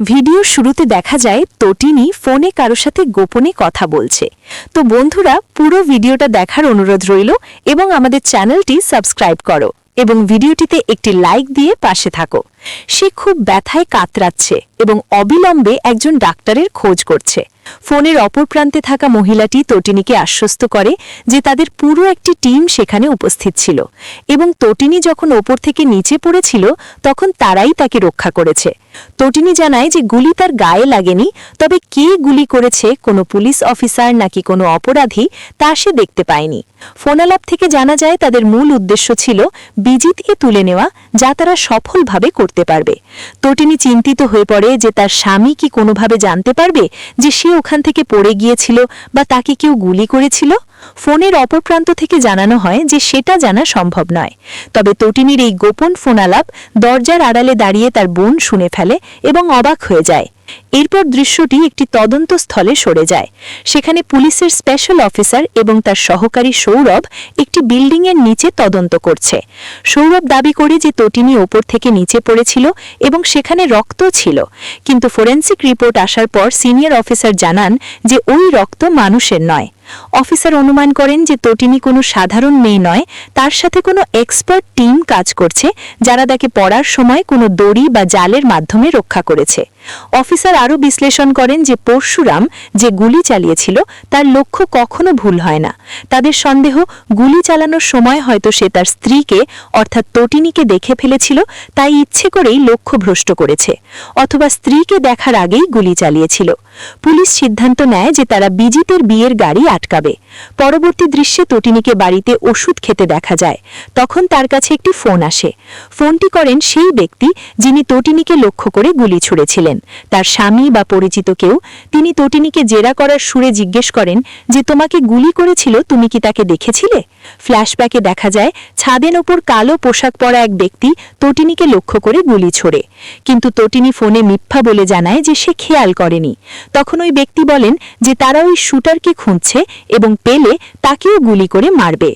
ভিডিওর শুরুতে দেখা যায় তটিনি ফোনে কারও সাথে গোপনে কথা বলছে। তো বন্ধুরা, পুরো ভিডিওটা দেখার অনুরোধ রইল এবং আমাদের চ্যানেলটি সাবস্ক্রাইব করো এবং ভিডিওটিতে একটি লাইক দিয়ে পাশে থাকো। সে খুব ব্যথায় কাতরাচ্ছে এবং অবিলম্বে একজন ডাক্তারের খোঁজ করছে। ফোনের অপর প্রান্তে থাকা মহিলাটি তটিনীকে আশ্বস্ত করে যে তাদের পুরো একটি টিম সেখানে উপস্থিত ছিল এবং তটিনী যখন ওপর থেকে নিচে পড়েছিল, তখন তারাই তাকে রক্ষা করেছে। তটিনী জানায় যে গুলি তার গায়ে লাগেনি, তবে কে গুলি করেছে, কোনো পুলিশ অফিসার নাকি কোনো অপরাধী, তা সে দেখতে পায়নি। ফোনালাপ থেকে জানা যায়, তাদের মূল উদ্দেশ্য ছিল বিজিতকে তুলে নেওয়া, যা তারা সফলভাবে করতে পারবে। তটিনী চিন্তিত হয়ে পড়ে যে তার স্বামী কি কোনোভাবে জানতে পারবে যে সে ওখান থেকে পড়ে গিয়েছিল বা তাকে কেউ গুলি করেছিল? ফোনের অপর প্রান্ত থেকে জানানো হয় যে সেটা জানা সম্ভব নয়। তবে তটিনীর এই গোপন ফোনালাপ দরজার আড়ালে দাঁড়িয়ে তার বোন শুনে ফেলে এবং অবাক হয়ে যায়। এরপর দৃশ্যটি একটি তদন্ত স্থলে সরে যায়। সেখানে পুলিশের স্পেশাল অফিসার এবং তার সহকারী সৌরভ একটি বিল্ডিংয়ের নিচে তদন্ত করছে। সৌরভ দাবি করে যে তটিনী ওপর থেকে নিচে পড়েছিল এবং সেখানে রক্ত ছিল। কিন্তু ফোরেন্সিক রিপোর্ট আসার পর সিনিয়র অফিসার জানান যে ওই রক্ত মানুষের নয়। অফিসার অনুমান করেন যে তটিনী কোনো সাধারণ মেয়ে নয়, তার সাথে কোনো এক্সপার্ট টিম কাজ করছে, যারা তাকে পড়ার সময় কোনো দড়ি বা জালের মাধ্যমে রক্ষা করেছে। অফিসার আরও বিশ্লেষণ করেন যে পরশুরাম যে গুলি চালিয়েছিল, তার লক্ষ্য কখনো ভুল হয় না। তাদের সন্দেহ, গুলি চালানোর সময় হয়তো সে তার স্ত্রীকে, অর্থাৎ তটিনীকে দেখে ফেলেছিল, তাই ইচ্ছে করেই লক্ষ্য ভ্রষ্ট করেছে, অথবা স্ত্রীকে দেখার আগেই গুলি চালিয়েছিল। পুলিশ সিদ্ধান্ত নেয় যে তারা বিজিতের বিয়ের গাড়ি আটকাবে। পরবর্তী দৃশ্যে তটিনীকে বাড়িতে ওষুধ খেতে দেখা যায়। তখন তার কাছে একটি ফোন আসে। ফোনটি করেন সেই ব্যক্তি যিনি তটিনীকে লক্ষ্য করে গুলি ছুঁড়েছিলেন। তার স্বামী বা পরিচিত কেউ তিনি তটিনীকে জেরা করার সুরে জিজ্ঞেস করেন যে, তোমাকে গুলি করেছিল, তুমি কি তাকে দেখেছিলে? ফ্ল্যাশব্যাকে দেখা যায়, ছাদের ওপর কালো পোশাক পরা এক ব্যক্তি তটিনীকে লক্ষ্য করে গুলি ছোড়ে। কিন্তু তটিনী ফোনে মিথ্যা বলে জানায় যে সে খেয়াল করেনি। তখন ওই ব্যক্তি বলেন যে তারা ওই শুটারকে খুঁজছে এবং পেলে তাকেও গুলি করে মারবে।